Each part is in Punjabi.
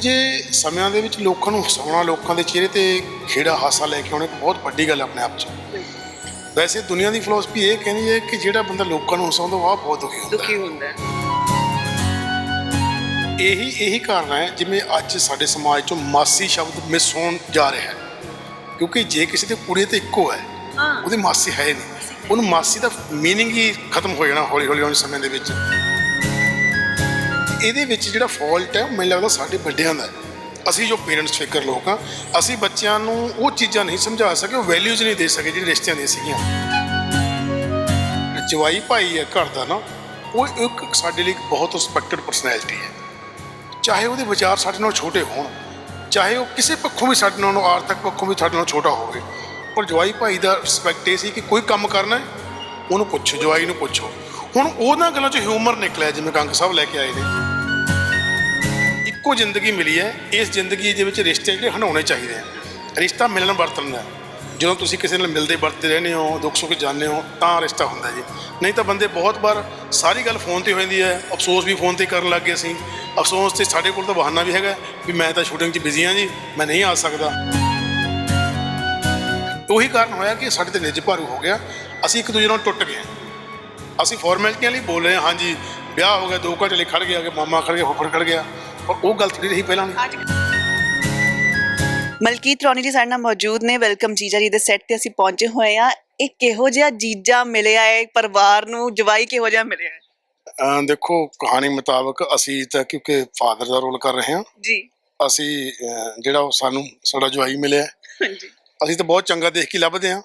ਜੇ ਸਮਿਆਂ ਦੇ ਵਿੱਚ ਲੋਕਾਂ ਨੂੰ ਹਸਾਉਣਾ ਲੋਕਾਂ ਦੇ ਚਿਹਰੇ ਤੇ ਖੇੜਾ ਹਾਸਾ ਲੈ ਕੇ ਆਉਣਾ ਇੱਕ ਬਹੁਤ ਵੱਡੀ ਗੱਲ ਆਪਣੇ ਆਪ 'ਚ। ਵੈਸੇ ਦੁਨੀਆ ਦੀ ਫਿਲਾਸਫੀ ਇਹ ਕਹਿੰਦੀ ਹੈ ਕਿ ਜਿਹੜਾ ਬੰਦਾ ਲੋਕਾਂ ਨੂੰ ਹਸਾਉਂਦਾ ਉਹ ਬਹੁਤ ਦੁਖੀ ਹੁੰਦਾ। ਦੁਖੀ ਹੁੰਦਾ ਇਹੀ ਇਹੀ ਕਾਰਨ ਹੈ ਜਿਵੇਂ ਅੱਜ ਸਾਡੇ ਸਮਾਜ 'ਚੋਂ ਮਾਸੀ ਸ਼ਬਦ ਮਿਸ ਹੋਣ ਜਾ ਰਿਹਾ ਹੈ। ਕਿਉਂਕਿ ਜੇ ਕਿਸੇ ਦੇ ਕੁੜੀ ਤੇ ਇੱਕੋ ਹੈ ਉਹਦੀ ਮਾਸੀ ਹੈ ਨਹੀਂ। ਉਹਨੂੰ ਮਾਸੀ ਦਾ ਮੀਨਿੰਗ ਹੀ ਖਤਮ ਹੋ ਜਾਣਾ ਹੌਲੀ ਹੌਲੀ ਆਉਣ ਸਮੇਂ ਦੇ ਵਿੱਚ। ਇਹਦੇ ਵਿੱਚ ਜਿਹੜਾ ਫਾਲਟ ਹੈ ਉਹ ਮੈਨੂੰ ਲੱਗਦਾ ਸਾਡੇ ਵੱਡਿਆਂ ਦਾ ਹੈ। ਅਸੀਂ ਜੋ ਪੇਰੈਂਟਸ ਫਿਕਰ ਲੋਕ ਆ ਅਸੀਂ ਬੱਚਿਆਂ ਨੂੰ ਉਹ ਚੀਜ਼ਾਂ ਨਹੀਂ ਸਮਝਾ ਸਕੇ, ਉਹ ਵੈਲਿਊਜ਼ ਨਹੀਂ ਦੇ ਸਕੇ ਜਿਹੜੀ ਰਿਸ਼ਤਿਆਂ ਦੀਆਂ ਸੀਗੀਆਂ। ਜਵਾਈ ਭਾਈ ਹੈ ਘਰ ਦਾ ਨਾ, ਉਹ ਇੱਕ ਸਾਡੇ ਲਈ ਇੱਕ ਬਹੁਤ ਰਿਸਪੈਕਟਡ ਪਰਸਨੈਲਿਟੀ ਹੈ। ਚਾਹੇ ਉਹਦੇ ਵਿਚਾਰ ਸਾਡੇ ਨਾਲੋਂ ਛੋਟੇ ਹੋਣ, ਚਾਹੇ ਉਹ ਕਿਸੇ ਪੱਖੋਂ ਵੀ ਸਾਡੇ ਨਾਲੋਂ, ਆਰਥਿਕ ਪੱਖੋਂ ਵੀ ਸਾਡੇ ਨਾਲੋਂ ਛੋਟਾ ਹੋਵੇ, ਪਰ ਜਵਾਈ ਭਾਈ ਦਾ ਰਿਸਪੈਕਟ ਇਹ ਸੀ ਕਿ ਕੋਈ ਕੰਮ ਕਰਨਾ ਹੈ, ਉਹਨੂੰ ਪੁੱਛੋ, ਜਵਾਈ ਨੂੰ ਪੁੱਛੋ। ਹੁਣ ਉਹਨਾਂ ਗੱਲਾਂ 'ਚ ਹਿਊਮਰ ਨਿਕਲਿਆ ਜਿਵੇਂ ਕੰਗ ਸਾਹਿਬ ਲੈ ਕੇ ਆਏ ਨੇ। ਇੱਕੋ ਜ਼ਿੰਦਗੀ ਮਿਲੀ ਹੈ, ਇਸ ਜ਼ਿੰਦਗੀ ਦੇ ਵਿੱਚ ਰਿਸ਼ਤੇ ਜਿਹੜੇ ਹੰਡਾਉਣੇ ਚਾਹੀਦੇ ਆ। ਰਿਸ਼ਤਾ ਮਿਲਣ ਵਰਤਣ ਦਾ। ਜਦੋਂ ਤੁਸੀਂ ਕਿਸੇ ਨਾਲ ਮਿਲਦੇ ਵਰਤਦੇ ਰਹਿੰਦੇ ਹੋ, ਦੁੱਖ ਸੁੱਖ ਜਾਂਦੇ ਹੋ, ਤਾਂ ਰਿਸ਼ਤਾ ਹੁੰਦਾ ਜੀ। ਨਹੀਂ ਤਾਂ ਬੰਦੇ ਬਹੁਤ ਵਾਰ ਸਾਰੀ ਗੱਲ ਫੋਨ ਤੇ ਹੋ ਜਾਂਦੀ ਹੈ, ਅਫਸੋਸ ਵੀ ਫੋਨ ਤੇ ਕਰਨ ਲੱਗ ਗਏ ਅਸੀਂ। ਅਫਸੋਸ ਤੇ ਸਾਡੇ ਕੋਲ ਤਾਂ ਬਹਾਨਾ ਵੀ ਹੈਗਾ ਵੀ ਮੈਂ ਤਾਂ ਸ਼ੂਟਿੰਗ 'ਚ ਬਿਜ਼ੀ ਹਾਂ ਜੀ, ਮੈਂ ਨਹੀਂ ਆ ਸਕਦਾ। ਉਹੀ ਕਾਰਨ ਹੋਇਆ ਕਿ ਸਾਡੇ ਤੇ ਨਿੱਜ ਭਾਰੂ ਹੋ ਗਿਆ। ਅਸੀਂ ਇੱਕ ਦੂਜੇ ਨਾਲ ਟੁੱਟ ਗਏ। ਅਸੀਂ ਫਾਰਮੈਲਿਟੀਆਂ ਲਈ ਬੋਲ ਰਹੇ ਹਾਂ। ਹਾਂਜੀ ਵਿਆਹ ਹੋ ਗਿਆ ਦੋ ਘੰਟੇ ਲਈ ਖੜ ਗਿਆ ਕਿ ਮਾਮਾ ਖੜ ਗਿਆ ਫੁੱਫੜ ਖੜ ਗਿਆ। ਪਰ ਉਹ ਗੱਲ ਥੋੜੀ ਰਹੀ ਪਹਿਲਾਂ ਮਲਕੀਤ ਰੌਣੀ ਜੀ ਸਾਡੇ ਨਾਲ ਮੌਜੂਦ ਨੇ। ਵੈਲਕਮ ਜੀਜਾ ਜੀ ਦੇ ਸੈੱਟ ਤੇ ਅਸੀਂ ਪਹੁੰਚੇ ਹੋਏ ਆ ਇਹ ਕਿਹੋ ਜਿਹਾ ਜੀਜਾ ਮਿਲਿਆ ਹੈ? ਪਰਿਵਾਰ ਨੂੰ ਜਵਾਈ ਕਿਹੋ ਜਿਹਾ ਮਿਲਿਆ ਹੈ? ਅਹ ਦੇਖੋ ਕਹਾਣੀ ਮੁਤਾਬਕ ਅਸੀਂ ਤਾਂ ਕਿਉਂਕਿ ਫਾਦਰ ਦਾ ਰੋਲ ਕਰ ਰਹੇ ਹਾਂ। ਜੀ। ਅਸੀਂ ਅਹ ਜਿਹੜਾ ਉਹ ਸਾਨੂੰ ਸਾਡਾ ਜਵਾਈ ਮਿਲਿਆ ਹਾਂਜੀ। ਅਸੀਂ ਤਾਂ ਬਹੁਤ ਚੰਗਾ ਦੇਖ ਕੇ ਲੱਭਦੇ ਹਾਂ।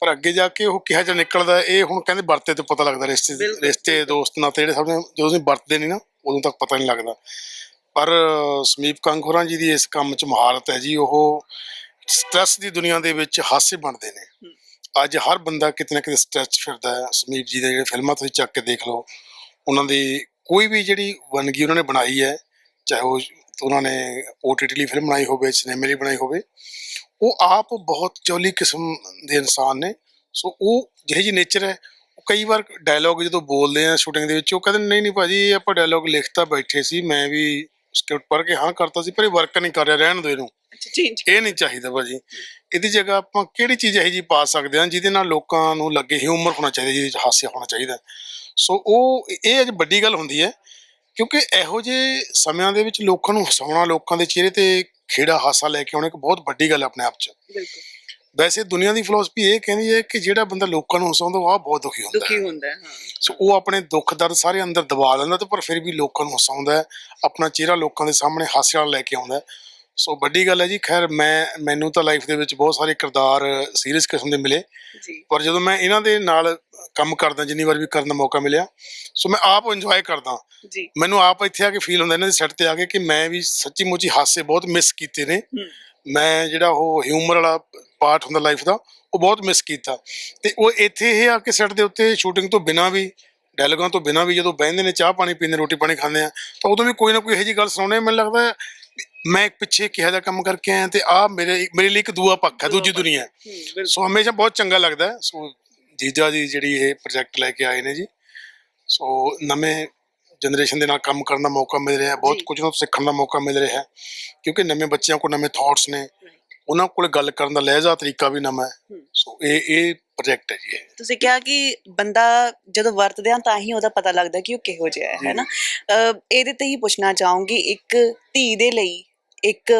ਪਰ ਅੱਗੇ ਜਾ ਕੇ ਉਹ ਕਿਹਾ ਜਿਹਾ ਨਿਕਲਦਾ ਇਹ ਹੁਣ ਕਹਿੰਦੇ ਵਰਤੇ ਤੋਂ ਪਤਾ ਲੱਗਦਾ ਰਿਸ਼ਤੇ ਰਿਸ਼ਤੇ ਦੋਸਤ ਨਾਤੇ ਜਿਹੜੇ ਸਭ ਨੇ ਜਦੋਂ ਅਸੀਂ ਵਰਤਦੇ ਨਹੀਂ ਨਾ ਉਦੋਂ ਤੱਕ ਪਤਾ ਨਹੀਂ ਲੱਗਦਾ। ਪਰ ਸਮੀਪ ਕੰਗ ਹੋਰਾਂ ਜੀ ਦੀ ਇਸ ਕੰਮ 'ਚ ਮਹਾਰਤ ਹੈ ਜੀ ਉਹ ਸਟ੍ਰੈਸ ਦੀ ਦੁਨੀਆ ਦੇ ਵਿੱਚ ਹਾਸੇ ਬਣਦੇ ਨੇ। ਅੱਜ ਹਰ ਬੰਦਾ ਕਿਤੇ ਨਾ ਕਿਤੇ ਸਟ੍ਰੈਸ ਫਿਰਦਾ ਹੈ। ਸਮੀਪ ਜੀ ਦੇ ਜਿਹੜੇ ਫਿਲਮਾਂ ਤੁਸੀਂ ਚੱਕ ਕੇ ਦੇਖ ਲਓ ਉਹਨਾਂ ਦੀ ਕੋਈ ਵੀ ਜਿਹੜੀ ਵੰਨਗੀ ਉਹਨਾਂ ਨੇ ਬਣਾਈ ਹੈ ਚਾਹੇ ਉਹ ਉਹਨਾਂ ਨੇ ਲਈ ਫਿਲਮ ਬਣਾਈ ਹੋਵੇ ਸਿਨੇਮੇ ਲਈ ਬਣਾਈ ਹੋਵੇ ਉਹ ਆਪ ਬਹੁਤ ਚੌਲੀ ਕਿਸਮ ਦੇ ਇਨਸਾਨ ਨੇ। ਸੋ ਉਹ ਜਿਹੇ ਜੀ ਨੇਚਰ ਹੈ ਉਹ ਕਈ ਵਾਰ ਡਾਇਲੌਗ ਜਦੋਂ ਬੋਲਦੇ ਆ ਸ਼ੂਟਿੰਗ ਦੇ ਵਿੱਚ ਉਹ ਕਹਿੰਦੇ ਨਹੀਂ ਨਹੀਂ ਭਾਜੀ ਇਹ ਆਪਾਂ ਡਾਇਲੌਗ ਲਿਖਤਾ ਬੈਠੇ ਸੀ ਮੈਂ ਵੀ ਸਕ੍ਰਿਪਟ ਪੜ੍ਹ ਕੇ ਹਾਂ ਕਰਤਾ ਸੀ ਪਰ ਇਹ ਵਰਕ ਨਹੀਂ ਕਰ ਰਿਹਾ ਰਹਿਣ ਦਿਓ ਇਹਨੂੰ। ਇਹ ਨਹੀਂ ਚਾਹੀਦਾ ਭਾਜੀ। ਇਹਦੀ ਜਗ੍ਹਾ ਆਪਾਂ ਕਿਹੜੀ ਚੀਜ਼ ਇਹੋ ਜੀ ਪਾ ਸਕਦੇ ਹਾਂ ਜਿਹਦੇ ਨਾਲ ਲੋਕਾਂ ਨੂੰ ਲੱਗੇ ਹਿਊਮਰ ਹੋਣਾ ਚਾਹੀਦਾ ਜਿਹਦੇ ਵਿੱਚ ਹਾਸਿਆ ਹੋਣਾ ਚਾਹੀਦਾ। ਸੋ ਉਹ ਇਹ ਅੱਜ ਵੱਡੀ ਗੱਲ ਹੁੰਦੀ ਹੈ ਕਿਉਂਕਿ ਇਹੋ ਜਿਹੇ ਸਮਿਆਂ ਦੇ ਵਿੱਚ ਲੋਕਾਂ ਨੂੰ ਹਸਾਉਣਾ ਲੋਕਾਂ ਦੇ ਚਿਹਰੇ ਤੇ ਖੇੜਾ ਹਾਸਾ ਲੈ ਕੇ ਆਉਣਾ ਇੱਕ ਬਹੁਤ ਵੱਡੀ ਗੱਲ ਹੈ ਆਪਣੇ ਆਪ 'ਚ। ਬਿਲਕੁਲ। ਵੈਸੇ ਦੁਨੀਆ ਦੀ ਫਿਲਾਸਫੀ ਇਹ ਕਹਿੰਦੀ ਹੈ ਕਿ ਜਿਹੜਾ ਬੰਦਾ ਲੋਕਾਂ ਨੂੰ ਹਸਾਉਂਦਾ ਉਹ ਬਹੁਤ ਦੁਖੀ ਹੁੰਦਾ ਦੁਖੀ ਹੁੰਦਾ ਹੈ ਹਾਂ। ਸੋ ਉਹ ਆਪਣੇ ਦੁੱਖ ਦਰਦ ਸਾਰੇ ਅੰਦਰ ਦਬਾ ਲੈਂਦਾ ਤੇ ਪਰ ਫਿਰ ਵੀ ਲੋਕਾਂ ਨੂੰ ਹਸਾਉਂਦਾ ਆਪਣਾ ਚਿਹਰਾ ਲੋਕਾਂ ਦੇ ਸਾਹਮਣੇ ਹਾਸੇ ਨਾਲ ਲੈ ਕੇ ਆਉਂਦਾ। ਸੋ ਵੱਡੀ ਗੱਲ ਹੈ ਜੀ ਖੈਰ ਮੈਂ ਮੈਨੂੰ ਤਾਂ ਲਾਈਫ ਦੇ ਵਿੱਚ ਬਹੁਤ ਸਾਰੇ ਕਿਰਦਾਰ ਸੀਰੀਅਸ ਕਿਸਮ ਦੇ ਮਿਲੇ। ਜੀ। ਪਰ ਜਦੋਂ ਮੈਂ ਇਹਨਾਂ ਦੇ ਨਾਲ ਕੰਮ ਕਰਦਾ ਜਿੰਨੀ ਵਾਰ ਵੀ ਕਰਨ ਦਾ ਮੌਕਾ ਮਿਲਿਆ ਸੋ ਮੈਂ ਆਪ ਇੰਜੋਏ ਕਰਦਾ। ਜੀ। ਮੈਨੂੰ ਆਪ ਇੱਥੇ ਆ ਕੇ ਫੀਲ ਹੁੰਦਾ ਇਹਨਾਂ ਦੇ ਸੈੱਟ ਤੇ ਆ ਕੇ ਕਿ ਮੈਂ ਵੀ ਸੱਚੀ ਮੁੱਚੀ ਹਾਸੇ ਬਹੁਤ ਮਿਸ ਕੀਤੇ ਨੇ। ਮੈਂ ਜਿਹੜਾ ਉਹ ਹਿਊਮਰ ਵਾਲਾ ਪਾਰਟ ਹੁੰਦਾ ਲਾਈਫ ਦਾ ਉਹ ਬਹੁਤ ਮਿਸ ਕੀਤਾ। ਤੇ ਉਹ ਇੱਥੇ ਇਹ ਆ ਕੇ ਸੈੱਟ ਦੇ ਉੱਤੇ ਸ਼ੂਟਿੰਗ ਤੋਂ ਬਿਨਾਂ ਵੀ ਡਾਇਲੌਗਾਂ ਤੋਂ ਬਿਨਾਂ ਵੀ ਜਦੋਂ ਬਹਿੰਦੇ ਨੇ ਚਾਹ ਪਾਣੀ ਪੀਂਦੇ ਰੋਟੀ ਪਾਣੀ ਖਾਂਦੇ ਆ ਤਾਂ ਉਦੋਂ ਵੀ ਕੋਈ ਨਾ ਕੋਈ ਇਹੋ ਜਿਹੀ ਗੱਲ ਸੁਣਾਉਣੇ ਮੈਨੂੰ ਲੱਗਦਾ ਮੈਂ ਪਿੱਛੇ ਕਿਹਾ ਜਿਹਾ ਕੰਮ ਕਰਕੇ ਆਇਆ ਤੇ ਆ ਮੇਰੇ ਮੇਰੇ ਲਈ ਇੱਕ ਦੂਆ ਪੱਖ ਹੈ ਦੂਜੀ ਦੁਨੀਆ। ਹੈ ਸੋ ਹਮੇਸ਼ਾ ਬਹੁਤ ਚੰਗਾ ਲੱਗਦਾ ਹੈ। ਸੋ ਜੀਜਾ ਜੀ ਜਿਹੜੀ ਇਹ ਪ੍ਰੋਜੈਕਟ ਲੈ ਕੇ ਆਏ ਨੇ ਜੀ। ਸੋ ਨਵੇਂ ਜਨਰੇਸ਼ਨ ਦੇ ਨਾਲ ਕੰਮ ਕਰਨ ਦਾ ਮੌਕਾ ਮਿਲ ਰਿਹਾ ਹੈ। ਬਹੁਤ ਜੀ। ਕੁਝ ਨੂੰ ਸਿੱਖਣ ਦਾ ਮੌਕਾ ਮਿਲ ਰਿਹਾ ਹੈ। ਕਿਉਂਕਿ ਨਵੇਂ ਬੱਚਿਆਂ ਕੋਲ ਨਵੇਂ ਥਾਟਸ ਨੇ। ਉਹਨਾਂ ਕੋਲ ਗੱਲ ਕਰਨ ਦਾ ਲਹਿਜਾ ਤਰੀਕਾ ਵੀ ਨਵਾਂ ਹੈ। ਹੂੰ। ਸੋ ਇਹ ਇਹ ਪ੍ਰੋਜੈਕਟ ਹੈ ਜੀ ਇਹ। ਤੁਸੀਂ ਕਿਹਾ ਕਿ ਬੰਦਾ ਜਦੋਂ ਵਰਤਦੇ ਆ ਤਾਂ ਹੀ ਉਹਦਾ ਪਤਾ ਲੱਗਦਾ ਕਿ ਉਹ ਕਿਹੋ ਜਿਹਾ ਹੈ ਜੀ। ਹੈ ਨਾ? ਅਹ ਇਹਦੇ ਤੇ ਹੀ ਪੁੱਛਣਾ ਚਾਹੂੰਗੀ ਇੱਕ ਧੀ ਦੇ ਲਈ ਇੱਕ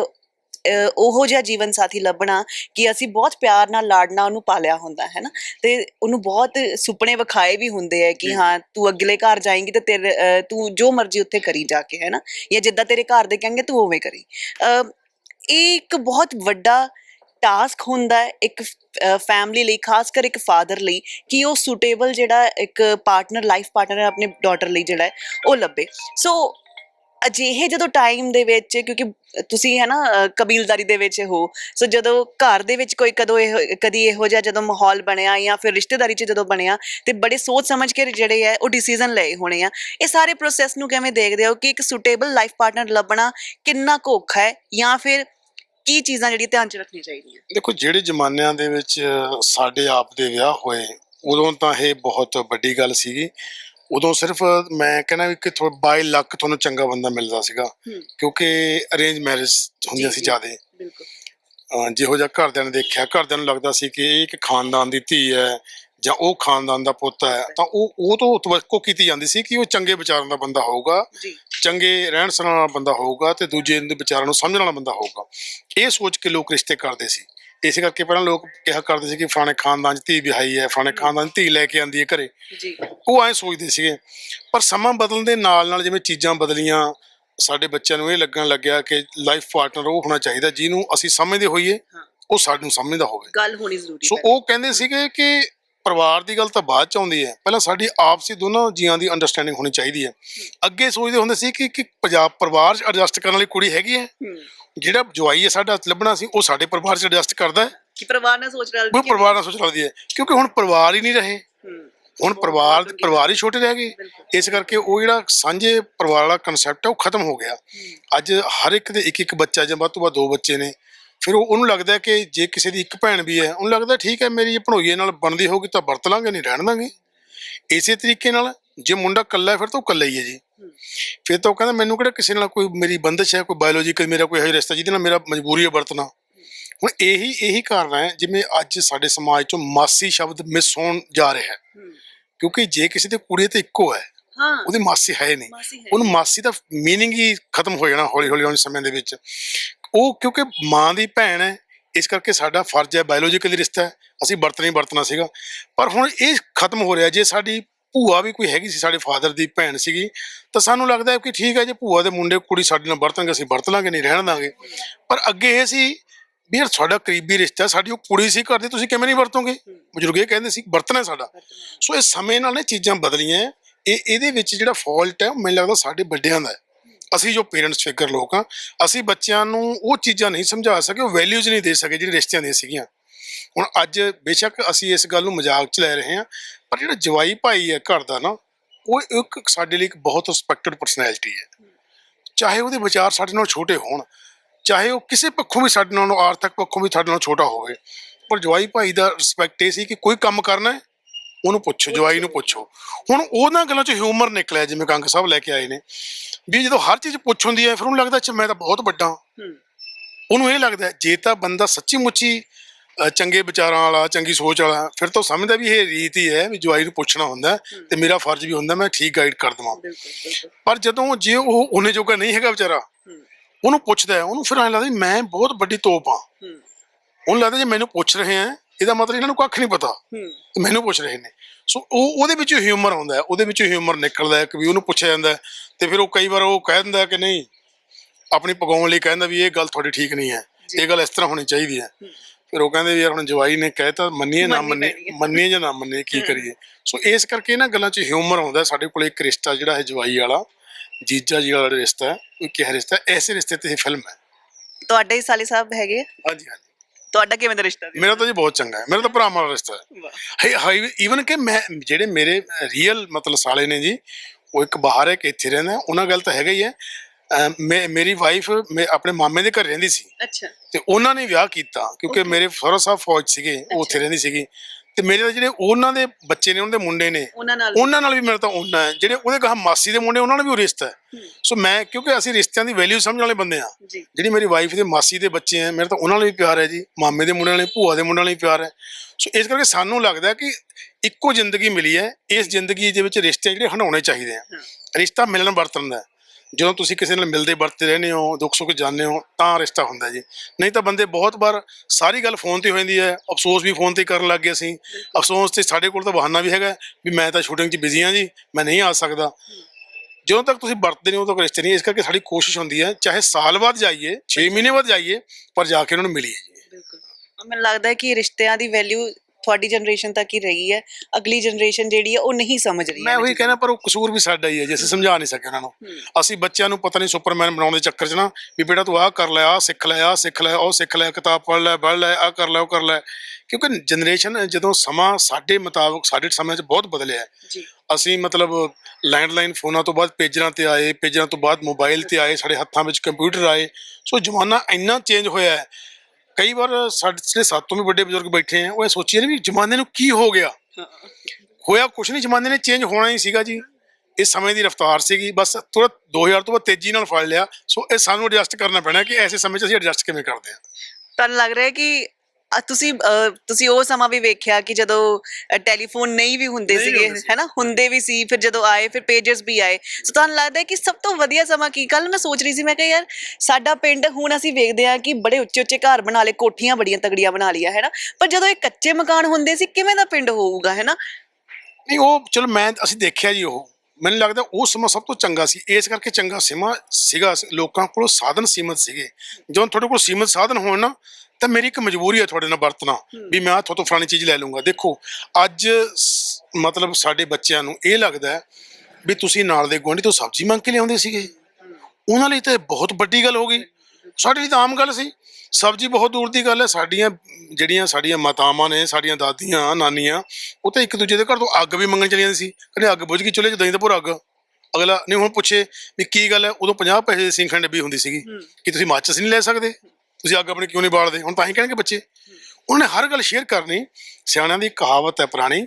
ਉਹੋ ਜਿਹਾ ਜੀਵਨ ਸਾਥੀ ਲੱਭਣਾ ਕਿ ਅਸੀਂ ਬਹੁਤ ਪਿਆਰ ਨਾਲ ਲਾਡਨਾ ਉਹਨੂੰ ਪਾਲਿਆ ਹੁੰਦਾ ਹੈ ਨਾ? ਤੇ ਉਹਨੂੰ ਬਹੁਤ ਸੁਪਨੇ ਵਿਖਾਏ ਵੀ ਹੁੰਦੇ ਆ ਕਿ। ਹਾਂ ਤੂੰ ਅਗਲੇ ਘਰ ਜਾਏਂਗੀ ਤੇ ਤੇਰੇ ਤੂੰ ਜੋ ਮਰਜ਼ੀ ਉੱਥੇ ਕਰੀ ਜਾ ਕੇ ਹੈ ਨਾ? ਜਾਂ ਜਿੱਦਾਂ ਤੇਰੇ ਘਰ ਦੇ ਕਹਿੰਗੇ ਤੂੰ ਉਵੇਂ ਕਰੀ। ਇਹ ਇੱਕ ਬਹੁਤ ਵੱਡਾ ਟਾਸਕ ਹੁੰਦਾ ਹੈ ਇੱਕ ਫੈਮਿਲੀ ਲਈ ਖਾਸ ਕਰ ਇੱਕ ਫਾਦਰ ਲਈ ਕਿ ਉਹ ਸੂਟੇਬਲ ਜਿਹੜਾ ਇੱਕ ਪਾਰਟਨਰ ਲਾਈਫ ਪਾਰਟਨਰ ਆਪਣੇ ਡਾਟਰ ਲਈ ਜਿਹੜਾ ਹੈ ਉਹ ਲੱਭੇ। ਸੋ ਅਜਿਹੇ ਜਦੋਂ ਟਾਈਮ ਦੇ ਵਿੱਚ ਕਿਉਂਕਿ ਤੁਸੀਂ ਹੈ ਨਾ ਅਹ, ਕਬੀਲਦਾਰੀ ਦੇ ਵਿੱਚ ਹੋ ਸੋ ਜਦੋਂ ਘਰ ਦੇ ਵਿੱਚ ਕੋਈ ਕਦੋਂ ਇਹੋ ਕਦੀ ਇਹੋ ਜਿਹਾ ਜਦੋਂ ਮਾਹੌਲ ਬਣਿਆ ਜਾਂ ਫਿਰ ਰਿਸ਼ਤੇਦਾਰੀ 'ਚ ਜਦੋਂ ਬਣਿਆ ਤੇ ਬੜੇ ਸੋਚ ਸਮਝ ਕੇ ਜਿਹੜੇ ਹੈ ਉਹ ਡਿਸੀਜਨ ਲਏ ਹੋਣੇ ਆ। ਇਹ ਸਾਰੇ ਪ੍ਰੋਸੈਸ ਨੂੰ ਕਿਵੇਂ ਦੇਖਦੇ ਹੋ ਕਿ ਇੱਕ ਸੂਟੇਬਲ ਲਾਈਫ ਪਾਰਟਨਰ ਲੱਭਣਾ ਕਿੰਨਾ ਕੁ ਔਖਾ ਹੈ ਜਾਂ ਫਿਰ ਕੀ ਚੀਜ਼ਾਂ ਜਿਹੜੀਆਂ ਧਿਆਨ 'ਚ ਰੱਖਣੀਆਂ ਚਾਹੀਦੀਆਂ? ਦੇਖੋ ਜਿਹੜੇ ਜ਼ਮਾਨਿਆਂ ਦੇ ਵਿੱਚ ਸਾਡੇ ਆਪ ਦੇ ਵਿਆਹ ਹੋਏ ਉਦੋਂ ਤਾਂ ਇਹ ਬਹੁਤ ਵੱਡੀ ਗੱਲ ਸੀਗੀ। ਉਦੋਂ ਸਿਰਫ ਮੈਂ ਕਹਿੰਦਾ ਵੀ ਕਿ ਬਾਈ ਲੱਕ ਤੁਹਾਨੂੰ ਚੰਗਾ ਬੰਦਾ ਮਿਲਦਾ ਸੀਗਾ। ਕਿਉਂਕਿ ਅਰੇਂਜ ਮੈਰਿਜ ਹੁੰਦੀਆਂ ਸੀ। ਜ਼ਿਆਦੇ। ਬਿਲਕੁਲ। ਜਿਹੋ ਜਿਹਾ ਘਰਦਿਆਂ ਨੇ ਦੇਖਿਆ ਘਰਦਿਆਂ ਨੂੰ ਲੱਗਦਾ ਸੀ ਕਿ ਇਹ ਇੱਕ ਖਾਨਦਾਨ ਦੀ ਧੀ ਹੈ ਜਾਂ ਉਹ ਖਾਨਦਾਨ ਦਾ ਪੁੱਤ ਹੈ। ਤਾਂ ਉਹ ਉਹ ਤੋਂ ਤਵੱਕੋ ਕੀਤੀ ਜਾਂਦੀ ਸੀ ਕਿ ਉਹ ਚੰਗੇ ਵਿਚਾਰਾਂ ਦਾ ਬੰਦਾ ਹੋਊਗਾ ਚੰਗੇ ਰਹਿਣ ਸਹਿਣ ਵਾਲਾ ਬੰਦਾ ਹੋਊਗਾ ਤੇ ਦੂਜੇ ਦੇ ਵਿਚਾਰਾਂ ਨੂੰ ਸਮਝਣ ਵਾਲਾ ਬੰਦਾ ਹੋਊਗਾ। ਇਹ ਸੋਚ ਕੇ ਲੋਕ ਰਿਸ਼ਤੇ ਕਰਦੇ ਸੀ। ਇਸੇ ਕਰਕੇ ਪਹਿਲਾਂ ਲੋਕ ਕਿਹਾ ਕਰਦੇ ਸੀ ਕਿ ਫਾਣੇ ਖਾਨਦਾਨ 'ਚ ਧੀ ਵਿਆਹੀ ਹੈ ਫਾਣੇ ਖਾਨਦਾਨ 'ਚ ਧੀ ਲੈ ਕੇ ਆਂਦੀ ਹੈ ਘਰੇ। ਜੀ। ਉਹ ਐਂ ਸੋਚਦੇ ਸੀਗੇ ਪਰ ਸਮਾਂ ਬਦਲਣ ਦੇ ਨਾਲ ਨਾਲ ਜਿਵੇਂ ਚੀਜ਼ਾਂ ਬਦਲੀਆਂ ਸਾਡੇ ਬੱਚਿਆਂ ਨੂੰ ਇਹ ਲੱਗਣ ਲੱਗਿਆ ਕਿ ਲਾਈਫ ਪਾਰਟਨਰ ਉਹ ਹੋਣਾ ਚਾਹੀਦਾ ਜਿਹਨੂੰ ਅਸੀਂ ਸਮਝਦੇ ਹੋਈਏ। ਉਹ ਸਾਨੂੰ ਸਮਝਦਾ ਹੋਵੇ। ਗੱਲ ਹੋਣੀ ਜ਼ਰੂਰੀ ਸੋ ਹੈ ਉਹ ਕਹਿੰਦੇ ਸੀਗੇ ਕਿ ਪਰਿਵਾਰ ਦੀ ਗੱਲ ਤਾਂ ਬਾਅਦ ਚ ਆਉਂਦੀ ਹੈ। ਪਹਿਲਾਂ ਸਾਡੀ ਆਪਸੀ ਦੋਨੋਂ ਜੀਆਂ ਦੀ ਅੰਡਰਸਟੈਂਡਿੰਗ ਹੋਣੀ ਚਾਹੀਦੀ ਹੈ। ਅੱਗੇ ਸੋਚਦੇ ਹੁੰਦੇ ਸੀ ਕਿ ਕਿ ਪੰਜਾਬ ਪਰਿਵਾਰ ਚ ਐਡਜਸਟ ਕਰਨ ਵਾਲੀ ਕੁੜੀ ਹੈਗੀ ਹੈ। ਹੂੰ। ਜਿਹੜਾ ਜਵਾਈ ਹੈ ਸਾਡਾ ਲੱਭਣਾ ਸੀ ਉਹ ਸਾਡੇ ਪਰਿਵਾਰ ਚ ਐਡਜਸਟ ਕਰਦਾ ਹੈ। ਕਿ ਪਰਿਵਾਰ ਨਾਲ ਸੋਚ ਰਲ ਉਹ ਪਰਿਵਾਰ ਨਾਲ ਸੋਚ ਰਲਦੀ ਹੈ ਕਿਉਂਕਿ ਹੁਣ ਪਰਿਵਾਰ ਹੀ ਨਹੀਂ ਰਹੇ। ਹੂੰ। ਹੁਣ ਪਰਿਵਾਰ ਪਰਿਵਾਰ ਹੀ ਛੋਟੇ ਰਹਿ ਗਏ। ਇਸ ਕਰਕੇ ਉਹ ਜਿਹੜਾ ਸਾਂਝੇ ਪਰਿਵਾਰ ਵਾਲਾ ਕਨਸੈਪਟ ਹੈ ਉਹ ਖਤਮ ਹੋ ਗਿਆ। ਅੱਜ ਹਰ ਇੱਕ ਦੇ ਇੱਕ ਇੱਕ ਬੱਚਾ ਜਾਂ ਵੱਧ ਤੋਂ ਵੱਧ ਦੋ ਬੱਚੇ ਨੇ। ਫਿਰ ਉਹ ਉਹਨੂੰ ਲੱਗਦਾ ਕਿ ਜੇ ਕਿਸੇ ਦੀ ਇੱਕ ਭੈਣ ਵੀ ਹੈ ਉਹਨੂੰ ਲੱਗਦਾ ਠੀਕ ਹੈ ਮੇਰੀ ਭਣੋਈਏ ਨਾਲ ਬਣਦੀ ਹੋਊਗੀ ਤਾਂ ਵਰਤ ਲਾਂਗੇ ਨਹੀਂ ਰਹਿਣ ਦਾਂਗੇ। ਇਸੇ ਤਰੀਕੇ ਨਾਲ ਜੇ ਮੁੰਡਾ ਕੱਲਾ ਫਿਰ ਤਾਂ ਉਹ ਕੱਲਾ ਹੀ ਹੈ ਜੀ। ਫਿਰ ਤਾਂ ਉਹ ਕਹਿੰਦਾ ਮੈਨੂੰ ਕਿਹੜਾ ਕਿਸੇ ਨਾਲ ਕੋਈ ਮੇਰੀ ਬੰਦਸ਼ ਹੈ ਕੋਈ ਬਾਇਓਲੋਜੀਕਲ ਮੇਰਾ ਕੋਈ ਹੈ ਰਿਸ਼ਤਾ ਜਿਹਦੇ ਨਾਲ ਮੇਰਾ ਮਜਬੂਰੀ ਹੈ ਵਰਤਣਾ। ਹੁਣ ਇਹੀ ਇਹੀ ਕਾਰਨ ਹੈ ਜਿਵੇਂ ਅੱਜ ਸਾਡੇ ਸਮਾਜ ਚੋਂ ਮਾਸੀ ਸ਼ਬਦ ਮਿਸ ਹੋਣ ਜਾ ਰਿਹਾ ਹੈ। ਕਿਉਂਕਿ ਜੇ ਕਿਸੇ ਦੇ ਕੁੜੀ ਤੇ ਇੱਕੋ ਹੈ। ਹਾਂ। ਉਹਦੀ ਮਾਸੀ ਹੈ ਨਹੀਂ। ਉਹਨੂੰ ਮਾਸੀ ਦਾ ਮੀਨਿੰਗ ਹੀ ਖਤਮ ਹੋ ਜਾਣਾ ਹੌਲੀ ਹੌਲੀ ਆਉਣ ਸਮੇਂ ਦੇ ਵਿੱਚ। ਉਹ ਕਿਉਂਕਿ ਮਾਂ ਦੀ ਭੈਣ ਹੈ, ਇਸ ਕਰਕੇ ਸਾਡਾ ਫਰਜ਼ ਹੈ ਬਾਇਓਲੋਜੀਕਲੀ ਰਿਸ਼ਤਾ ਹੈ, ਅਸੀਂ ਵਰਤਣਾ ਹੀ ਵਰਤਣਾ ਸੀਗਾ। ਪਰ ਹੁਣ ਇਹ ਖਤਮ ਹੋ ਰਿਹਾ, ਜੇ ਸਾਡੀ ਭੂਆ ਵੀ ਕੋਈ ਹੈਗੀ ਸੀ, ਸਾਡੇ ਫਾਦਰ ਦੀ ਭੈਣ ਸੀਗੀ, ਤਾਂ ਸਾਨੂੰ ਲੱਗਦਾ ਕਿ ਠੀਕ ਹੈ, ਜੇ ਭੂਆ ਦੇ ਮੁੰਡੇ, ਕੁੜੀ ਸਾਡੇ ਨਾਲ ਵਰਤਣਗੇ, ਅਸੀਂ ਵਰਤ ਲਾਂਗੇ, ਨਹੀਂ ਰਹਿਣ ਦਾਂਗੇ। ਪਰ ਅੱਗੇ ਇਹ ਸੀ ਵੀ ਯਾਰ ਸਾਡਾ ਕਰੀਬੀ ਰਿਸ਼ਤਾ, ਸਾਡੀ ਉਹ ਕੁੜੀ ਸੀ ਘਰ ਦੀ, ਤੁਸੀਂ ਕਿਵੇਂ ਨਹੀਂ ਵਰਤੋਗੇ? ਬਜ਼ੁਰਗ ਇਹ ਕਹਿੰਦੇ ਸੀ, ਵਰਤਣਾ ਸਾਡਾ। ਸੋ ਇਹ ਸਮੇਂ ਨਾਲ ਇਹ ਚੀਜ਼ਾਂ ਬਦਲੀਆਂ, ਇਹ ਇਹਦੇ ਵਿੱਚ ਜਿਹੜਾ ਫਾਲਟ ਹੈ, ਉਹ ਮੈਨੂੰ ਲੱਗਦਾ ਸਾਡੇ ਵੱਡਿਆਂ ਦਾ ਹੈ। ਅਸੀਂ ਜੋ ਪੇਰੈਂਟਸ ਫਿਕਰ ਲੋਕ ਆ ਅਸੀਂ ਬੱਚਿਆਂ ਨੂੰ ਉਹ ਚੀਜ਼ਾਂ ਨਹੀਂ ਸਮਝਾ ਸਕੇ, ਉਹ ਵੈਲਿਊਜ਼ ਨਹੀਂ ਦੇ ਸਕੇ ਜਿਹੜੀ ਰਿਸ਼ਤਿਆਂ ਦੀਆਂ ਸੀਗੀਆਂ। ਹੁਣ ਅੱਜ ਬੇਸ਼ੱਕ ਅਸੀਂ ਇਸ ਗੱਲ ਨੂੰ ਮਜ਼ਾਕ 'ਚ ਲੈ ਰਹੇ ਹਾਂ, ਪਰ ਜਿਹੜਾ ਜਵਾਈ ਭਾਈ ਹੈ ਘਰ ਦਾ ਨਾ, ਉਹ ਇੱਕ ਸਾਡੇ ਲਈ ਇੱਕ ਬਹੁਤ ਰਿਸਪੈਕਟਡ ਪਰਸਨੈਲਿਟੀ ਹੈ। ਚਾਹੇ ਉਹਦੇ ਵਿਚਾਰ ਸਾਡੇ ਨਾਲੋਂ ਛੋਟੇ ਹੋਣ, ਚਾਹੇ ਉਹ ਕਿਸੇ ਪੱਖੋਂ ਵੀ ਸਾਡੇ ਨਾਲੋਂ, ਆਰਥਿਕ ਪੱਖੋਂ ਵੀ ਸਾਡੇ ਨਾਲੋਂ ਛੋਟਾ ਹੋਵੇ, ਪਰ ਜਵਾਈ ਭਾਈ ਦਾ ਰਿਸਪੈਕਟ ਇਹ ਸੀ ਕਿ ਕੋਈ ਕੰਮ ਕਰਨਾ ਹੈ ਉਹਨੂੰ ਪੁੱਛੋ ਜਵਾਈ ਨੂੰ ਪੁੱਛੋ। ਹੁਣ ਉਹਨਾਂ ਗੱਲਾਂ 'ਚ ਹਿਊਮਰ ਨਿਕਲਿਆ ਜਿਵੇਂ ਕੰਗ ਸਾਹਿਬ ਲੈ ਕੇ ਆਏ ਨੇ। ਵੀ ਜਦੋਂ ਹਰ ਚੀਜ਼ ਪੁੱਛ ਹੁੰਦੀ ਹੈ ਫਿਰ ਉਹਨੂੰ ਲੱਗਦਾ ਅੱਛਾ ਮੈਂ ਤਾਂ ਬਹੁਤ ਵੱਡਾ ਹੂੰ। ਉਹਨੂੰ ਇਹ ਲੱਗਦਾ ਜੇ ਤਾਂ ਬੰਦਾ ਸੱਚੀ ਮੁੱਚੀ ਚੰਗੇ ਵਿਚਾਰਾਂ ਵਾਲਾ ਚੰਗੀ ਸੋਚ ਵਾਲਾ ਫਿਰ ਤਾਂ ਸਮਝਦਾ ਵੀ ਇਹ ਰੀਤ ਹੀ ਹੈ ਵੀ ਜਵਾਈ ਨੂੰ ਪੁੱਛਣਾ ਹੁੰਦਾ ਤੇ ਮੇਰਾ ਫਰਜ਼ ਵੀ ਹੁੰਦਾ ਮੈਂ ਠੀਕ ਗਾਈਡ ਕਰ ਦਵਾਂ। ਪਰ ਜਦੋਂ ਜੇ ਉਹ ਉਹਨੇ ਜੋਗਾ ਨਹੀਂ ਹੈਗਾ ਵਿਚਾਰਾ ਉਹਨੂੰ ਪੁੱਛਦਾ ਉਹਨੂੰ ਫਿਰ ਐਂ ਲੱਗਦਾ ਮੈਂ ਬਹੁਤ ਵੱਡੀ ਤੋਪ ਆ ਉਹਨੂੰ ਲੱਗਦਾ ਜੇ ਮੈਨੂੰ ਪੁੱਛ ਰਹੇ ਆ ਇਹਦਾ ਮਤਲਬ ਇਹਨਾਂ ਨੂੰ ਕੱਖ ਨਹੀਂ ਪਤਾ। ਮੈਨੂੰ ਪੁੱਛ ਰਹੇ ਨੇ। ਸੋ ਉਹ ਉਹਦੇ ਵਿੱਚ ਹਿਊਮਰ ਆਉਂਦਾ ਹੈ। ਉਹਦੇ ਵਿੱਚ ਹਿਊਮਰ ਨਿਕਲਦਾ ਹੈ ਕਿ ਵੀ ਉਹਨੂੰ ਪੁੱਛਿਆ ਜਾਂਦਾ ਤੇ ਫਿਰ ਉਹ ਕਈ ਵਾਰ ਉਹ ਕਹਿ ਦਿੰਦਾ ਕਿ ਨਹੀਂ ਆਪਣੀ ਪਗਾਉਣ ਲਈ ਕਹਿੰਦਾ ਵੀ ਇਹ ਗੱਲ ਤੁਹਾਡੀ ਠੀਕ ਨਹੀਂ ਹੈ। ਇਹ ਗੱਲ ਇਸ ਤਰ੍ਹਾਂ ਹੋਣੀ ਚਾਹੀਦੀ ਹੈ। ਫਿਰ ਉਹ ਕਹਿੰਦੇ ਵੀ ਯਾਰ ਹੁਣ ਜਵਾਈ ਨੇ ਕਹਿਤਾ ਮੰਨੀਏ ਨਾ ਮੰਨੀਏ। ਮੰਨੀਏ ਜਾਂ ਨਾ ਮੰਨੀਏ ਕੀ ਕਰੀਏ। ਸੋ ਇਸ ਕਰਕੇ ਇਹਨਾਂ ਗੱਲਾਂ 'ਚ ਹਿਊਮਰ ਆਉਂਦਾ। ਸਾਡੇ ਕੋਲ ਇੱਕ ਰਿਸ਼ਤਾ ਜਿਹੜਾ ਹੈ ਜਵਾਈ ਵਾਲਾ ਜੀਜਾ ਜੀ ਵਾਲਾ ਰਿਸ਼ਤਾ ਹੈ ਉਹ ਕਿਹਾ ਰਿਸ਼ਤਾ। ਐਸੇ ਰਿਸ਼ਤੇ ਤੇ ਫਿਲਮ ਹੈ। ਤੁਹਾਡੇ ਸਾਲੇ ਸਾਹਿਬ ਹੈਗੇ? ਹਾਂਜੀ ਹਾਂਜੀ। ਤੁਹਾਡਾ ਕਿਵੇਂ ਦਾ ਰਿਸ਼ਤਾ ਸੀ? ਮੇਰਾ ਤਾਂ ਜੀ ਬਹੁਤ ਚੰਗਾ ਹੈ। ਮੇਰਾ ਤਾਂ ਭਰਾਵਾਂ ਵਾਲਾ ਰਿਸ਼ਤਾ ਹੈ। ਹਾਈ ਈਵਨ ਕਿ ਮੈਂ ਜਿਹੜੇ ਮੇਰੇ ਰੀਅਲ ਮਤਲਬ ਸਾਲੇ ਨੇ ਜੀ ਉਹ ਇੱਕ ਬਾਹਰ ਹੈ ਕਿ ਇੱਥੇ ਰਹਿੰਦਾ ਉਹਨਾਂ ਗੱਲ ਤਾਂ ਹੈਗਾ ਹੀ ਹੈ। ਮੇ- ਮੇਰੀ ਵਾਈਫ ਆਪਣੇ ਮਾਮੇ ਦੇ ਘਰ ਰਹਿੰਦੀ ਸੀ। ਅੱਛਾ। ਤੇ ਉਹਨਾਂ ਨੇ ਵਿਆਹ ਕੀਤਾ ਕਿਉਂਕਿ ਮੇਰੇ ਸਹੁਰਾ ਸਾਹਿਬ ਫੌਜ ਸੀਗੇ ਉਹ ਉੱਥੇ ਰਹਿੰਦੀ ਸੀਗੀ। ਤੇ ਮੇਰੇ ਤਾਂ ਜਿਹੜੇ ਉਹਨਾਂ ਦੇ ਬੱਚੇ ਨੇ ਉਹਨਾਂ ਦੇ ਮੁੰਡੇ ਨੇ ਉਹਨਾਂ ਨਾਲ ਉਹਨਾਂ ਨਾਲ ਵੀ ਮੇਰਾ ਤਾਂ ਉਹਨਾਂ ਹੈ ਜਿਹੜੇ ਉਹਦੇ ਕਹਾ ਮਾਸੀ ਦੇ ਮੁੰਡੇ ਉਹਨਾਂ ਨਾਲ ਵੀ ਉਹ ਰਿਸ਼ਤਾ ਹੈ। ਸੋ ਮੈਂ ਕਿਉਂਕਿ ਅਸੀਂ ਰਿਸ਼ਤਿਆਂ ਦੀ ਵੈਲਿਊ ਸਮਝਣ ਵਾਲੇ ਬੰਦੇ ਆ ਜਿਹੜੀ ਮੇਰੀ ਵਾਈਫ ਦੇ ਮਾਸੀ ਦੇ ਬੱਚੇ ਆ ਮੇਰੇ ਤਾਂ ਉਹਨਾਂ ਨਾਲ ਵੀ ਪਿਆਰ ਹੈ ਜੀ ਮਾਮੇ ਦੇ ਮੁੰਡਿਆਂ ਨਾਲ ਭੂਆ ਦੇ ਮੁੰਡਿਆਂ ਨਾਲ ਵੀ ਪਿਆਰ ਹੈ। ਸੋ ਇਸ ਕਰਕੇ ਸਾਨੂੰ ਲੱਗਦਾ ਕਿ ਇੱਕੋ ਜ਼ਿੰਦਗੀ ਮਿਲੀ ਹੈ ਇਸ ਜ਼ਿੰਦਗੀ ਦੇ ਵਿੱਚ ਰਿਸ਼ਤੇ ਜਿਹੜੇ ਹੰਡਾਉਣੇ ਚਾਹੀਦੇ ਆ। ਰਿਸ਼ਤਾ ਮਿਲਣ ਵਰਤਣ ਦਾ। ਜਦੋਂ ਤੁਸੀਂ ਕਿਸੇ ਨਾਲ ਮਿਲਦੇ ਵਰਤਦੇ ਰਹਿੰਦੇ ਹੋ, ਦੁੱਖ ਸੁੱਖ ਜਾਂਦੇ ਹੋ, ਤਾਂ ਰਿਸ਼ਤਾ ਹੁੰਦਾ ਜੀ। ਨਹੀਂ ਤਾਂ ਬੰਦੇ ਬਹੁਤ ਵਾਰ ਸਾਰੀ ਗੱਲ ਫੋਨ ਤੇ ਹੋ ਜਾਂਦੀ ਹੈ, ਅਫਸੋਸ ਵੀ ਫੋਨ ਤੇ ਕਰਨ ਲੱਗ ਗਏ ਅਸੀਂ। ਅਫਸੋਸ ਤੇ ਸਾਡੇ ਕੋਲ ਤਾਂ ਬਹਾਨਾ ਵੀ ਹੈਗਾ ਵੀ ਮੈਂ ਤਾਂ ਸ਼ੂਟਿੰਗ 'ਚ ਬਿਜ਼ੀ ਹਾਂ ਜੀ, ਮੈਂ ਨਹੀਂ ਆ ਸਕਦਾ। ਜਦੋਂ ਤੱਕ ਤੁਸੀਂ ਵਰਤਦੇ ਨਹੀਂ ਉਦੋਂ ਤੱਕ ਰਿਸ਼ਤੇ ਨਹੀਂ, ਇਸ ਕਰਕੇ ਸਾਡੀ ਕੋਸ਼ਿਸ਼ ਹੁੰਦੀ ਹੈ, ਚਾਹੇ ਸਾਲ ਬਾਅਦ ਜਾਈਏ 6 ਮਹੀਨੇ ਬਾਅਦ ਜਾਈਏ, ਪਰ ਜਾ ਕੇ ਉਹਨਾਂ ਨੂੰ ਮਿਲੀਏ ਜੀ। ਬਿਲਕੁਲ। ਮੈਨੂੰ ਲੱਗਦਾ ਹੈ ਕਿ ਰਿਸ਼ਤਿਆਂ ਦੀ ਵੈਲਿਊ ਤੁਹਾਡੀ ਜਨਰੇਸ਼ਨ ਤੱਕ ਹੀ ਰਹੀ ਹੈ ਅਗਲੀ ਜਨਰੇਸ਼ਨ ਜਿਹੜੀ ਹੈ ਉਹ ਨਹੀਂ ਸਮਝ ਰਹੀ ਮੈਂ ਉਹੀ ਕਹਿੰਦਾ ਪਰ ਉਹ ਕਸੂਰ ਵੀ ਸਾਡਾ ਹੀ ਹੈ ਜੇ ਅਸੀਂ ਸਮਝਾ ਨਹੀਂ ਸਕੇ ਉਹਨਾਂ ਨੂੰ। ਅਸੀਂ ਬੱਚਿਆਂ ਨੂੰ ਪਤਾ ਨਹੀਂ ਸੁਪਰਮੈਨ ਬਣਾਉਣ ਦੇ ਚੱਕਰ 'ਚ ਨਾ ਵੀ ਬੇਟਾ ਤੂੰ ਆਹ ਕਰ ਲੈ ਆਹ ਸਿੱਖ ਲੈ ਆਹ ਸਿੱਖ ਲੈ ਉਹ ਸਿੱਖ ਲੈ ਕਿਤਾਬ ਪੜ੍ਹ ਲੈ ਪੜ੍ਹ ਲੈ ਆਹ ਕਰ ਲੈ ਉਹ ਕਰ ਲੈ। ਕਿਉਂਕਿ ਜਨਰੇਸ਼ਨ ਜਦੋਂ ਸਮਾਂ ਸਾਡੇ ਮੁਤਾਬਕ ਸਾਡੇ ਸਮੇਂ 'ਚ ਬਹੁਤ ਬਦਲਿਆ ਹੈ। ਜੀ। ਅਸੀਂ ਮਤਲਬ ਲੈਂਡਲਾਈਨ ਫੋਨਾਂ ਤੋਂ ਬਾਅਦ ਪੇਜਰਾਂ ਤੇ ਆਏ ਪੇਜਰਾਂ ਤੋਂ ਬਾਅਦ ਮੋਬਾਈਲ ਤੇ ਆਏ ਸਾਡੇ ਹੱਥਾਂ ਵਿੱਚ ਕੰਪਿਊਟਰ ਆਏ। ਸੋ ਜ਼ਮਾਨਾ ਇੰਨਾ ਚੇਂਜ ਹੋਇਆ ਹੈ ਕਈ ਵਾਰ ਸਾਡੇ ਸਾਤੋਂ ਵੀ ਵੱਡੇ ਬਜ਼ੁਰਗ ਬੈਠੇ ਆ ਉਹ ਇਹ ਸੋਚੀਏ ਵੀ ਜ਼ਮਾਨੇ ਨੂੰ ਕੀ ਹੋ ਗਿਆ। ਹੋਇਆ ਕੁਛ ਨਹੀਂ ਜ਼ਮਾਨੇ ਨੇ ਚੇਂਜ ਹੋਣਾ ਹੀ ਸੀਗਾ ਜੀ। ਇਹ ਸਮੇਂ ਦੀ ਰਫ਼ਤਾਰ ਸੀਗੀ। ਬਸ ਥੋੜਾ 2000 ਤੋਂ ਬਾਅਦ ਤੇਜ਼ੀ ਨਾਲ ਫੜ ਲਿਆ। ਸੋ ਇਹ ਸਾਨੂੰ ਐਡਜਸਟ ਕਰਨਾ ਪੈਣਾ ਕਿ ਐਸੇ ਸਮੇਂ 'ਚ ਅਸੀਂ ਐਡਜਸਟ ਕਿਵੇਂ ਕਰਦੇ ਹਾਂ ਤੁਹਾਨੂੰ ਲੱਗ ਰਿਹਾ ਕਿ ਅ, ਤੁਸੀਂ ਅ, ਤੁਸੀਂ ਉਹ ਸਮਾਂ ਵੀ ਵੇਖਿਆ ਕਿ ਜਦੋਂ ਅ, ਟੈਲੀਫੋਨ ਨਹੀਂ ਵੀ ਹੁੰਦੇ ਨਹੀਂ ਸੀਗੇ ਹੁੰਦੇ ਸੀ। ਹੈਨਾ? ਹੁੰਦੇ ਵੀ ਸੀ ਫਿਰ ਜਦੋਂ ਆਏ ਫਿਰ ਪੇजेस ਵੀ ਆਏ। ਸੋ ਤੁਹਾਨੂੰ ਲੱਗਦਾ ਹੈ ਕਿ ਸਭ ਤੋਂ ਵਧੀਆ ਸਮਾਂ ਕੀ? ਕੱਲ ਮੈਂ ਸੋਚ ਰਹੀ ਸੀ ਮੈਂ ਕਿਹਾ ਯਾਰ ਸਾਡਾ ਪਿੰਡ ਹੁਣ ਅਸੀਂ ਵੇਖਦੇ ਹਾਂ ਕਿ ਬੜੇ ਉੱਚੇ ਉੱਚੇ ਘਰ ਬਣਾ ਲਏ ਕੋਠੀਆਂ ਬੜੀਆਂ ਤਗੜੀਆਂ ਬਣਾ ਲਈਆਂ ਹੈਨਾ? ਪਰ ਜਦੋਂ ਇਹ ਕੱਚੇ ਮਕਾਨ ਹੁੰਦੇ ਸੀ ਕਿਵੇਂ ਦਾ ਪਿੰਡ ਹੋਊਗਾ ਹੈਨਾ? ਨਹੀਂ ਉਹ ਚਲੋ ਮੈਂ ਅਸੀਂ ਦੇਖਿਆ ਜੀ ਉਹ। ਮੈਨੂੰ ਲੱਗਦਾ ਉਹ ਸਮਾਂ ਸਭ ਤੋਂ ਚੰਗਾ ਸੀ। ਇਸ ਕਰਕੇ ਚੰਗਾ ਸਮਾਂ ਸੀਗਾ। ਲੋਕਾਂ ਕੋਲ ਸਾਧਨ ਸੀਮਤ ਸੀਗੇ। ਜਦੋਂ ਤੁਹਾਡੇ ਕੋਲ ਸੀਮਤ ਸਾਧਨ ਹੋਣ ਨਾ ਤਾਂ ਮੇਰੀ ਇੱਕ ਮਜਬੂਰੀ ਹੈ ਤੁਹਾਡੇ ਨਾਲ ਵਰਤਣਾ ਵੀ ਮੈਂ ਤੁਹਾਡੇ ਤੋਂ ਫਲਾਣੀ ਚੀਜ਼ ਲੈ ਲੂੰਗਾ ਦੇਖੋ ਅੱਜ ਮਤਲਬ ਸਾਡੇ ਬੱਚਿਆਂ ਨੂੰ ਇਹ ਲੱਗਦਾ ਹੈ ਵੀ ਤੁਸੀਂ ਨਾਲ ਦੇ ਗੁਆਂਢੀ ਤੋਂ ਸਬਜ਼ੀ ਮੰਗ ਕੇ ਲਿਆਉਂਦੇ ਸੀਗੇ। ਉਹਨਾਂ ਲਈ ਤਾਂ ਇਹ ਬਹੁਤ ਵੱਡੀ ਗੱਲ ਹੋ ਗਈ। ਸਾਡੇ ਲਈ ਤਾਂ ਆਮ ਗੱਲ ਸੀ। ਸਬਜ਼ੀ ਬਹੁਤ ਦੂਰ ਦੀ ਗੱਲ ਹੈ। ਸਾਡੀਆਂ ਜਿਹੜੀਆਂ ਸਾਡੀਆਂ ਮਾਤਾਵਾਂ ਨੇ ਸਾਡੀਆਂ ਦਾਦੀਆਂ ਨਾਨੀਆਂ ਉਹ ਤਾਂ ਇੱਕ ਦੂਜੇ ਦੇ ਘਰ ਤੋਂ ਅੱਗ ਵੀ ਮੰਗਣ ਚਲੀਆਂ ਸੀ। ਕਹਿੰਦੇ ਅੱਗ ਬੁਝ ਗਈ ਚੁੱਲ੍ਹੇ 'ਚ ਦਹੀਂ ਦਾ ਭੁਰ ਅੱਗ। ਅਗਲਾ ਨਹੀਂ ਹੁਣ ਪੁੱਛੇ ਵੀ ਕੀ ਗੱਲ ਹੈ? ਉਦੋਂ 50 ਪੈਸੇ ਦੀ ਸਿੰਖਣ ਡੱਬੀ ਹੁੰਦੀ ਸੀਗੀ ਕਿ ਤੁਸੀਂ ਮਾਚਸ ਨਹੀਂ ਲੈ ਸਕਦੇ? ਤੁਸੀਂ ਅੱਗ ਆਪਣੀ ਕਿਉਂ ਨਹੀਂ ਬਾਲਦੇ ਹੁਣ ਤਾਂ ਹੀ ਕਹਿਣਗੇ ਬੱਚੇ। ਉਹਨਾਂ ਨੇ ਹਰ ਗੱਲ ਸ਼ੇਅਰ ਕਰਨੀ। ਸਿਆਣਿਆਂ ਦੀ ਕਹਾਵਤ ਹੈ ਪੁਰਾਣੀ।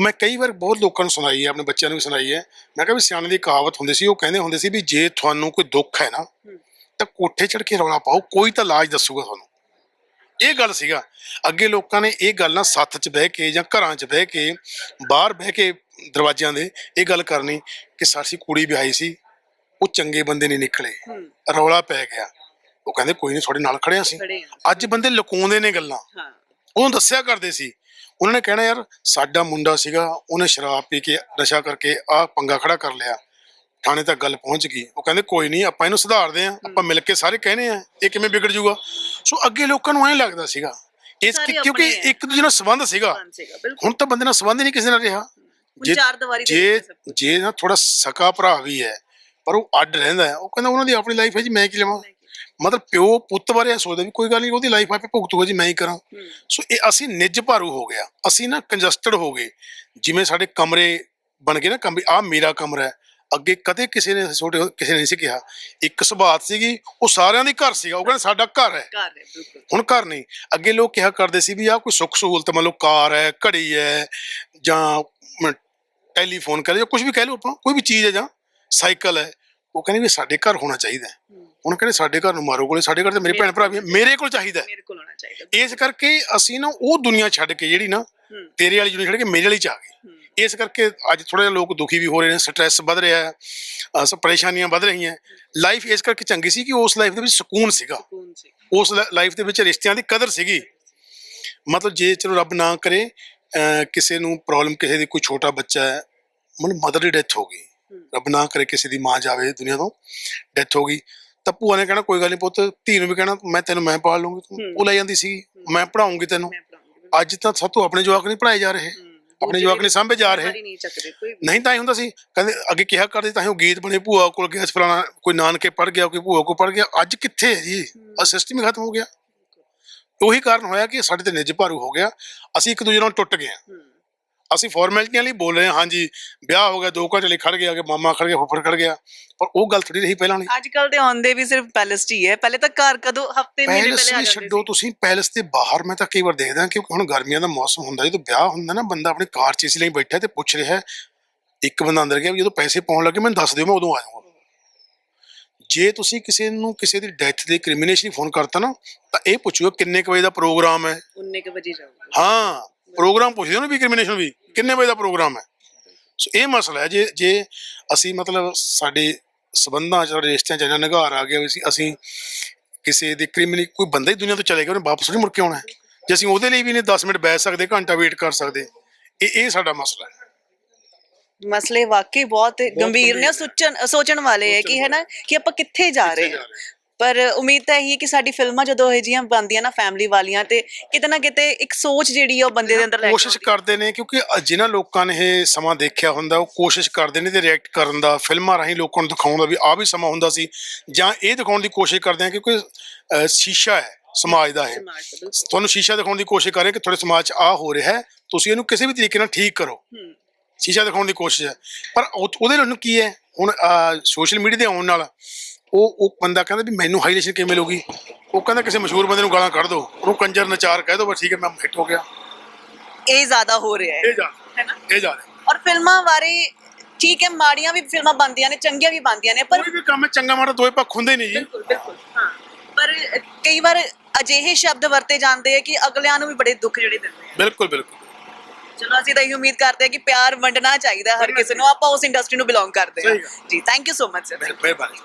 ਮੈਂ ਕਈ ਵਾਰ ਬਹੁਤ ਲੋਕਾਂ ਨੂੰ ਸੁਣਾਈ ਹੈ ਆਪਣੇ ਬੱਚਿਆਂ ਨੂੰ ਵੀ ਸੁਣਾਈ ਹੈ। ਮੈਂ ਕਿਹਾ ਵੀ ਸਿਆਣਿਆਂ ਦੀ ਕਹਾਵਤ ਹੁੰਦੀ ਸੀ ਉਹ ਕਹਿੰਦੇ ਹੁੰਦੇ ਸੀ ਵੀ ਜੇ ਤੁਹਾਨੂੰ ਕੋਈ ਦੁੱਖ ਹੈ ਨਾ ਤਾਂ ਕੋਠੇ ਚੜ ਕੇ ਰੌਲਾ ਪਾਓ ਕੋਈ ਤਾਂ ਇਲਾਜ ਦੱਸੂਗਾ ਤੁਹਾਨੂੰ। ਇਹ ਗੱਲ ਸੀਗਾ। ਅੱਗੇ ਲੋਕਾਂ ਨੇ ਇਹ ਗੱਲ ਨਾ ਸੱਥ 'ਚ ਬਹਿ ਕੇ ਜਾਂ ਘਰਾਂ 'ਚ ਬਹਿ ਕੇ ਬਾਹਰ ਬਹਿ ਕੇ ਦਰਵਾਜ਼ਿਆਂ ਦੇ ਇਹ ਗੱਲ ਕਰਨੀ ਕਿ ਸਾਡੀ ਕੁੜੀ ਵਿਆਹੀ ਸੀ ਉਹ ਚੰਗੇ ਬੰਦੇ ਨਹੀਂ ਨਿਕਲੇ। ਰੌਲਾ ਪੈ ਗਿਆ। ਉਹ ਕਹਿੰਦੇ ਕੋਈ ਨਹੀਂ ਤੁਹਾਡੇ ਨਾਲ ਖੜਿਆ ਸੀ। ਅੱਜ ਬੰਦੇ ਲੁਕਾਉਂਦੇ ਨੇ ਗੱਲਾਂ। ਹਾਂ। ਉਹਨੂੰ ਦੱਸਿਆ ਕਰਦੇ ਸੀ। ਉਹਨਾਂ ਨੇ ਕਹਿਣਾ ਯਾਰ ਸਾਡਾ ਮੁੰਡਾ ਸੀਗਾ ਉਹਨੇ ਸ਼ਰਾਬ ਪੀ ਕੇ ਨਸ਼ਾ ਕਰਕੇ ਆਹ ਪੰਗਾ ਖੜਾ ਕਰ ਲਿਆ। ਥਾਣੇ ਤੱਕ ਗੱਲ ਪਹੁੰਚ ਗਈ। ਉਹ ਕਹਿੰਦੇ ਕੋਈ ਨਹੀਂ ਆਪਾਂ ਇਹਨੂੰ ਸੁਧਾਰਦੇ ਆਂ ਆਪਾਂ ਮਿਲ ਕੇ ਸਾਰੇ ਕਹਿੰਦੇ ਆ ਇਹ ਕਿਵੇਂ ਵਿਗੜ ਜਾਊਗਾ ਸੋ ਅੱਗੇ ਲੋਕਾਂ ਨੂੰ ਐਂ ਲੱਗਦਾ ਸੀਗਾ। ਇਸ ਸਾਰੇ ਕਿਉਂਕਿ ਆਪਣੇ। ਇੱਕ ਦੂਜੇ ਨਾਲ ਸੰਬੰਧ ਸੀਗਾ। ਬਣ ਸੀਗਾ ਬਿਲਕੁਲ। ਹੁਣ ਤਾਂ ਬੰਦੇ ਨਾਲ ਸੰਬੰਧ ਹੀ ਨਹੀਂ ਕਿਸੇ ਨਾਲ ਰਿਹਾ। ਹੁਣ ਚਾਰ ਦੀਵਾਰੀ ਦੇ ਜੇ ਵਿੱਚ ਸਭ ਕੁਛ। ਜੇ ਨਾ ਥੋੜਾ ਸਕਾ ਭਰਾ ਵੀ ਹੈ ਪਰ ਉਹ ਅੱਡ ਰਹਿੰਦਾ ਹੈ। ਉਹ ਕਹਿੰਦਾ ਉਹਨਾਂ ਦੀ ਆਪਣੀ ਲਾਈਫ ਹੈ ਜੀ ਮੈਂ ਕੀ ਲਵਾਂ? ਮਤਲਬ ਪਿਓ ਪੁੱਤ ਬਾਰੇ ਇਹ ਸੋਚਦਾ ਵੀ ਕੋਈ ਗੱਲ ਨਹੀਂ ਉਹਦੀ ਲਾਈਫ ਆਪੇ ਭੁਗਤੂਗਾ ਜੀ ਮੈਂ ਹੀ ਕਰਾਂ। ਸੋ ਇਹ ਅਸੀਂ ਨਿੱਜ ਭਾਰੂ ਹੋ ਗਿਆ ਅਸੀਂ ਨਾ ਕੰਜਸਟਡ ਹੋ ਗਏ। ਜਿਵੇਂ ਸਾਡੇ ਕਮਰੇ ਬਣ ਗਏ ਨਾ ਕਮਰੇ ਆ ਮੇਰਾ ਕਮਰਾ ਹੈ। ਅੱਗੇ ਕਦੇ ਕਿਸੇ ਨੇ ਛੋਟੇ ਕਿਸੇ ਨੇ ਨਹੀਂ ਸੀ ਕਿਹਾ। ਇੱਕ ਸੁਭਾਤ ਸੀਗੀ ਉਹ ਸਾਰਿਆਂ ਦੀ ਘਰ ਸੀਗਾ। ਉਹ ਕਹਿੰਦੇ ਸਾਡਾ ਘਰ ਹੈ। ਘਰ ਹੈ ਬਿਲਕੁਲ। ਹੁਣ ਘਰ ਨਹੀਂ। ਅੱਗੇ ਲੋਕ ਕਿਹਾ ਕਰਦੇ ਸੀ ਵੀ ਆ ਕੋਈ ਸੁੱਖ ਸਹੂਲਤ ਮੰਨ ਲਓ ਕਾਰ ਹੈ ਘੜੀ ਹੈ ਜਾਂ ਟੈਲੀਫੋਨ ਲਓ ਜਾਂ ਕੁਝ ਵੀ ਕਹਿ ਲਓ ਆਪਾਂ ਕੋਈ ਵੀ ਚੀਜ਼ ਹੈ ਜਾਂ ਸਾਈਕਲ ਹੈ ਉਹ ਕਹਿੰਦੇ ਵੀ ਸਾਡੇ ਘਰ ਹੋਣਾ ਚਾਹੀਦਾ ਹੁਣ ਕਹਿੰਦੇ ਸਾਡੇ ਘਰ ਨੂੰ ਮਾਰੋ ਕੋਲੇ ਸਾਡੇ ਘਰ ਤੇ ਮੇਰੇ ਭੈਣ ਭਰਾ ਵੀ ਮੇਰੇ ਕੋਲ ਚਾਹੀਦਾ। ਮੇਰੇ ਕੋਲ ਹੋਣਾ ਚਾਹੀਦਾ। ਇਸ ਕਰਕੇ ਅਸੀਂ ਨਾ ਉਹ ਦੁਨੀਆ ਛੱਡ ਕੇ ਜਿਹੜੀ ਨਾ। ਤੇਰੇ ਵਾਲੀ ਦੁਨੀਆ ਛੱਡ ਕੇ ਮੇਰੇ ਵਾਲੀ ਚ ਆ ਗਏ। ਇਸ ਕਰਕੇ ਅੱਜ ਥੋੜਾ ਜਿਹਾ ਲੋਕ ਦੁਖੀ ਵੀ ਹੋ ਰਹੇ ਨੇ ਸਟ੍ਰੈਸ ਵੱਧ ਰਿਹਾ ਹੈ ਸਭ ਪਰੇਸ਼ਾਨੀਆਂ ਵੱਧ ਰਹੀਆਂ ਲਾਈਫ ਇਸ ਕਰਕੇ ਚੰਗੀ ਸੀ ਕਿ ਉਸ ਲਾਈਫ ਦੇ ਵਿੱਚ ਸਕੂਨ ਸੀਗਾ। ਉਸ ਲਾਈਫ ਦੇ ਵਿੱਚ ਰਿਸ਼ਤਿਆਂ ਦੀ ਕਦਰ ਸੀਗੀ। ਮਤਲਬ ਜੇ ਚਲੋ ਰੱਬ ਨਾ ਕਰੇ ਕਿਸੇ ਨੂੰ ਪ੍ਰੋਬਲਮ ਕਿਸੇ ਦੀ ਕੋਈ ਛੋਟਾ ਬੱਚਾ ਹੈ ਮਨ ਮਦਰ ਦੀ ਡੈਥ ਹੋ ਗਈ। ਰੱਬ ਨਾ ਕਰੇ ਕਿਸੇ ਦੀ ਮਾਂ ਜਾਵੇ ਦੁਨੀਆ ਤੋਂ ਡੈਥ ਹੋ ਗਈ। ਤਾਂ ਭੂਆ ਨੇ ਕਹਿਣਾ ਕੋਈ ਗੱਲ ਨਹੀਂ ਪੁੱਤ ਧੀ ਨੂੰ ਵੀ ਕਹਿਣਾ ਮੈਂ ਤੈਨੂੰ ਮੈਂ ਪਾਲ ਲੂੰਗੀ ਤੂੰ। ਉਹ ਲੈ ਜਾਂਦੀ ਸੀ ਮੈਂ ਪੜਾਉਂਗੀ ਤੈਨੂੰ। ਅੱਜ ਤਾਂ ਸਭ ਤੋਂ ਆਪਣੇ ਜਵਾਕ ਨਹੀਂ ਪੜਾਏ ਜਾ ਰਹੇ। ਆਪਣੇ ਜਵਾਕ ਨਹੀਂ ਸਾਂਭੇ ਜਾ ਰਹੇ। ਨਹੀਂ ਚੱਕਦੇ ਕੋਈ ਵੀ। ਨਹੀਂ ਤਾਂ ਹੀ ਹੁੰਦਾ ਸੀ ਕਹਿੰਦੇ ਅੱਗੇ ਕਿਹਾ ਕਰਦੇ ਤਾਂ ਹੀ ਉਹ ਗੀਤ ਬਣੇ ਭੂਆ ਕੋਲ ਗਿਆ ਸੀ ਫਲਾਣਾ ਕੋਈ ਨਾਨਕੇ ਪੜ ਗਿਆ ਕੋਈ ਭੂਆ ਕੋਲ ਪੜ ਗਿਆ ਅੱਜ ਕਿੱਥੇ ਹੈ ਜੀ? ਆ ਸਿਸਟਮ ਹੀ ਖਤਮ ਹੋ ਗਿਆ। ਉਹੀ ਕਾਰਨ ਹੋਇਆ ਕਿ ਸਾਡੇ ਤੇ ਨਿੱਜ ਭਾਰੂ ਹੋ ਗਿਆ। ਅਸੀਂ ਇੱਕ ਦੂਜੇ ਨਾਲ ਟੁੱਟ ਗਏ ਹਾਂ। ਅਸੀਂ ਫਾਰਮੈਲਿਟੀਆਂ ਲਈ ਬੋਲ ਰਹੇ ਹਾਂ ਹਾਂਜੀ ਵਿਆਹ ਹੋ ਗਿਆ ਦੋ ਘੰਟੇ ਲਈ ਖੜ ਗਿਆ ਕਿ ਮਾਮਾ ਖੜ ਗਿਆ ਫੁੱਫੜ ਖੜ ਗਿਆ। ਪਰ ਉਹ ਗੱਲ ਥੋੜੀ ਰਹੀ ਪਹਿਲਾਂ ਵਾਲੀ। ਅੱਜ ਕੱਲ ਤੇ ਆਉਂਦੇ ਵੀ ਸਿਰਫ ਪੈਲਸ 'ਚ ਹੀ ਹੈ ਪਹਿਲੇ ਤਾਂ ਘਰ ਕਦੋਂ ਹਫ਼ਤੇ ਮਹੀਨੇ ਪਹਿਲੇ ਆ ਜਾਂਦੇ ਛੱਡੋ ਤੁਸੀਂ ਪੈਲਸ ਦੇ ਬਾਹਰ ਮੈਂ ਤਾਂ ਕਈ ਵਾਰ ਦੇਖਦਾ ਕਿਉਂਕਿ ਹੁਣ ਗਰਮੀਆਂ ਦਾ ਮੌਸਮ ਹੁੰਦਾ ਜਦੋਂ ਵਿਆਹ ਹੁੰਦਾ ਨਾ ਬੰਦਾ ਆਪਣੀ ਕਾਰ 'ਚ ਇਸ ਲਈ ਬੈਠਾ ਤੇ ਪੁੱਛ ਰਿਹਾ ਇੱਕ ਬੰਦਾ ਅੰਦਰ ਗਿਆ ਵੀ ਜਦੋਂ ਪੈਸੇ ਪਾਉਣ ਲੱਗੇ ਮੈਨੂੰ ਦੱਸ ਦਿਓ ਮੈਂ ਉਦੋਂ ਆ ਜਾਊਂਗਾ ਜੇ ਤੁਸੀਂ ਕਿਸੇ ਨੂੰ ਕਿਸੇ ਦੀ ਡੈਥ ਦੇ ਕ੍ਰਿਮੀਨੇਸ਼ਨ ਫੋਨ ਕਰਤਾ ਨਾ ਤਾਂ ਇਹ ਪੁੱਛੋ ਕਿੰਨੇ ਕੁ ਵਜੇ ਦਾ ਪ੍ਰੋਗਰਾਮ ਹੈ। 19 ਕੁ ਵਜੇ ਜਾਊਗਾ। ਹਾਂ। ਪ੍ਰੋਗਰਾਮ ਪੁੱਛਦੇ ਹੋ ਨਾ ਵੀ ਕ੍ਰਿਮੀਨੇਸ਼ਨ ਵੀ ਕਿੰਨੇ ਵਜੇ ਦਾ ਪ੍ਰੋਗਰਾਮ ਹੈ? ਸੋ ਇਹ ਮਸਲਾ ਹੈ ਜੇ ਜੇ ਅਸੀਂ ਮਤਲਬ ਸਾਡੇ ਸਬੰਧਾਂ ਚ ਸਾਡੇ ਰਿਸ਼ਤਿਆਂ ਚ ਇੰਨਾ ਨਿਗਾਰ ਆ ਗਿਆ ਵੀ ਅਸੀਂ ਅਸੀਂ ਕਿਸੇ ਦੇ ਕ੍ਰਿਮੀਨਲ ਕੋਈ ਬੰਦਾ ਹੀ ਦੁਨੀਆ ਤੋਂ ਚਲੇ ਗਿਆ ਉਹਨੇ ਵਾਪਸ ਨਹੀਂ ਮੁੜ ਕੇ ਆਉਣਾ। ਜੇ ਅਸੀਂ ਉਹਦੇ ਲਈ ਵੀ ਨਹੀਂ 10 ਮਿੰਟ ਬੈਠ ਸਕਦੇ ਘੰਟਾ ਵੇਟ ਕਰ ਸਕਦੇ ਇਹ ਇਹ ਸਾਡਾ ਮਸਲਾ ਹੈ। ਮਸਲੇ ਵਾਕਈ ਬਹੁਤ ਗੰਭੀਰ ਨੇ ਸੋਚਣ ਸੋਚਣ ਵਾਲੇ ਹੈ ਕਿ ਹੈ ਨਾ ਕਿ ਆਪਾਂ ਕਿੱਥੇ ਜਾ ਰਹੇ ਹਾਂ? ਪਰ ਉਮੀਦ ਤਾਂ ਇਹੀ ਹੈ ਕਿ ਸਾਡੀ ਫਿਲਮਾਂ ਜਦੋਂ ਇਹ ਜੀਆਂ ਬਣਦੀਆਂ ਨਾ ਫੈਮਿਲੀ ਵਾਲੀਆਂ ਤੇ ਕਿਤੇ ਨਾ ਕਿਤੇ ਇੱਕ ਸੋਚ ਜਿਹੜੀ ਆ ਉਹ ਬੰਦੇ ਦੇ ਅੰਦਰ ਲੈ ਕੇ ਕੋਸ਼ਿਸ਼ ਹੈ। ਕਰਦੇ ਨੇ ਕਿਉਂਕਿ ਜਿਨ੍ਹਾਂ ਲੋਕਾਂ ਨੇ ਇਹ ਸਮਾਂ ਦੇਖਿਆ ਹੁੰਦਾ ਉਹ ਕੋਸ਼ਿਸ਼ ਕਰਦੇ ਨੇ ਤੇ ਰਿਐਕਟ ਕਰਨ ਦਾ ਫਿਲਮਾਂ ਰਾਹੀਂ ਲੋਕਾਂ ਨੂੰ ਦਿਖਾਉਣ ਦਾ ਵੀ ਆ ਵੀ ਸਮਾਂ ਹੁੰਦਾ ਸੀ ਜਾਂ ਇਹ ਦਿਖਾਉਣ ਦੀ ਕੋਸ਼ਿਸ਼ ਕਰਦੇ ਆ ਕਿਉਂਕਿ ਸ਼ੀਸ਼ਾ ਹੈ ਸਮਾਜ ਦਾ ਬਿਲਕੁਲ। ਤੁਹਾਨੂੰ ਸ਼ੀਸ਼ਾ ਦਿਖਾਉਣ ਦੀ ਕੋਸ਼ਿਸ਼ ਕਰ ਰਹੇ ਕਿ ਤੁਹਾਡੇ ਸਮਾਜ 'ਚ ਆ ਹੋ ਰਿਹਾ ਹੈ ਤੁਸੀਂ ਇਹਨੂੰ ਕਿਸੇ ਵੀ ਤਰੀਕੇ ਨਾਲ ਠੀਕ ਕਰੋ ਹੂੰ। ਸ਼ੀਸ਼ਾ ਦਿਖਾਉਣ ਦੀ ਕੋਸ਼ਿਸ਼ ਹੈ ਪਰ ਉਹ- ਉਹਦੇ ਨਾਲ ਕੀ ਹੈ ਹੁਣ ਸੋਸ਼ਲ ਮੀਡੀਆ ਦੇ ਆਉਣ ਨਾਲ ਉਹ ਉਹ ਬੰਦਾ ਕਹਿੰਦਾ ਵੀ ਮੈਨੂੰ ਹਾਈਲੇਸ਼ਨ ਕਿਵੇਂ ਮਿਲੂਗੀ? ਉਹ ਕਹਿੰਦਾ ਕਿਸੇ ਮਸ਼ਹੂਰ ਬੰਦੇ ਨੂੰ ਗਾਲਾਂ ਕੱਢ ਦੋ। ਉਹਨੂੰ ਕੰਜਰ ਨਚਾਰ ਕਹਿ ਦੋ ਬਸ ਠੀਕ ਹੈ ਮੈਂ ਹਿੱਟ ਹੋ ਗਿਆ। ਇਹ ਜ਼ਿਆਦਾ ਹੋ ਰਿਹਾ ਹੈ। ਇਹ ਜਾ ਹੈ ਨਾ? ਇਹ ਜਾ ਔਰ ਫਿਲਮਾਂ ਬਾਰੇ ਠੀਕ ਹੈ ਮਾੜੀਆਂ ਵੀ ਫਿਲਮਾਂ ਬਣਦੀਆਂ ਨੇ ਚੰਗੀਆਂ ਵੀ ਬਣਦੀਆਂ ਨੇ ਪਰ ਕੋਈ ਵੀ ਕੰਮ ਚੰਗਾ ਮਾੜਾ ਦੋਏ ਪੱਖ ਹੁੰਦੇ ਨਹੀਂ ਜੀ। ਬਿਲਕੁਲ ਬਿਲਕੁਲ ਹਾਂ। ਪਰ ਕਈ ਵਾਰ ਅਜਿਹੇ ਸ਼ਬਦ ਵਰਤੇ ਜਾਂਦੇ ਆ ਕਿ ਅਗਲਿਆਂ ਨੂੰ ਵੀ ਬੜੇ ਦੁੱਖ ਜਿਹੜੇ ਦਿੰਦੇ ਆ। ਬਿਲਕੁਲ ਬਿਲਕੁਲ। ਚਲੋ ਅਸੀਂ ਤਾਂ ਇਹ ਉਮੀਦ ਕਰਦੇ ਹਾਂ ਕਿ ਪਿਆਰ ਵੰਡਣਾ ਚਾਹੀਦਾ ਹਰ ਕਿਸੇ ਨੂੰ। ਆਪਾਂ ਉਸ ਇੰਡਸਟਰੀ ਨੂੰ ਬਿਲੋਂਗ ਕਰਦੇ ਗੱਲ। ਜੀ thank you so much sir ਮਿਹਰਬਾਨੀ।